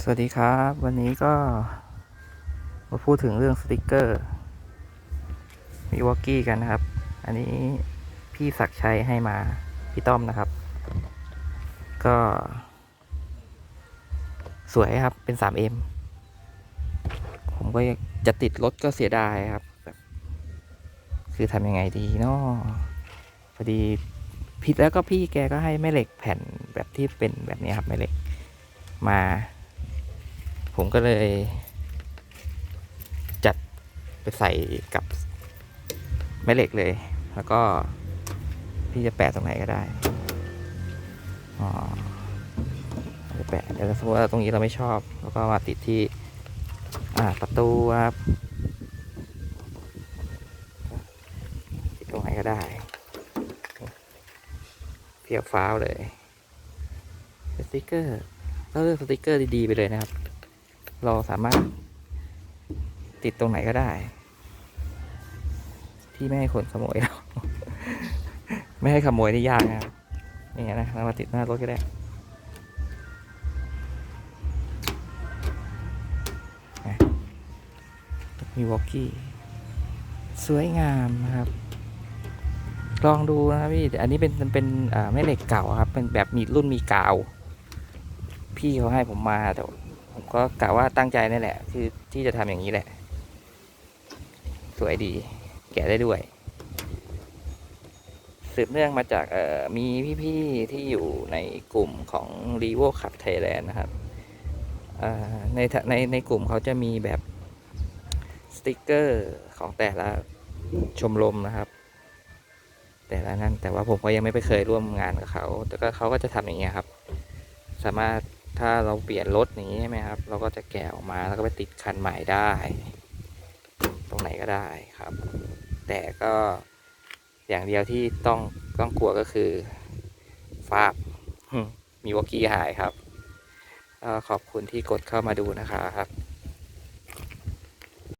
สวัสดีครับ วันนี้ก็มาพูดถึงเรื่องสติกเกอร์มีวอกกี้กันนะครับ อันนี้พี่ศักชัยให้มาพี่ต้อมนะครับ ก็ สวยครับเป็น 3M ผมก็จะติดรถก็เสียดายครับแบบคือทำยังไงดีเนาะพอดีผิดแล้วก็พี่แกก็ให้แม่เหล็กแผ่นแบบที่เป็นแบบนี้ครับแม่เหล็กมา ผมก็เลย จัดไปใส่กับแม่เหล็กเลย แล้วก็พี่จะแปะตรงไหนก็ได้อ๋อจะแปะเดี๋ยวสมมติว่าตรงนี้เราไม่ชอบ แล้วก็มาติดที่อ่าประตูครับติดตรงไหนก็ได้เพียบฟ้าวเลยสติกเกอร์เราเลือกสติกเกอร์ดีๆไปเลยนะครับ เราสามารถติดตรงไหนก็ได้ ที่ไม่ให้คนขโมยเรา ไม่ให้ขโมยนี่ยากนะนี่นะเรามาติดหน้ารถก็ได้มีวอกกี้สวยงามนะครับ ลองดูนะครับพี่แต่อันนี้เป็นเป็นเป็นอ่าแม่เหล็กเก่าครับ เป็นแบบมีรุ่นมีกาว พี่เขาให้ผมมาแต่ ผมก็กะว่าตั้งใจนั่นแหละ คือที่จะทำอย่างนี้แหละ สวยดี แกะได้ด้วย สืบเนื่องมาจากเอ่อมีพี่ๆที่อยู่ในกลุ่มของ r e v o Cup Thailand นะครับในในในกลุ่มเขาจะมีแบบสติกเกอร์ของแต่ละชมรมนะครับ แต่ละนั้นแต่ว่าผมก็ยังไม่ไปเคยร่วมงานกับเขา แต่ก็เขาก็จะทำอย่างเงี้ยครับ สามารถ ถ้าเราเปลี่ยนรถอย่างนี้ใช่ไหมครับ เราก็จะแกะออกมาแล้วก็ไปติดคันใหม่ได้ ตรงไหนก็ได้ครับ แต่ก็อย่างเดียวที่ต้องต้องกลัวก็คือฟาบมีวอกกี้หายครับขอบคุณที่กดเข้ามาดูนะครับ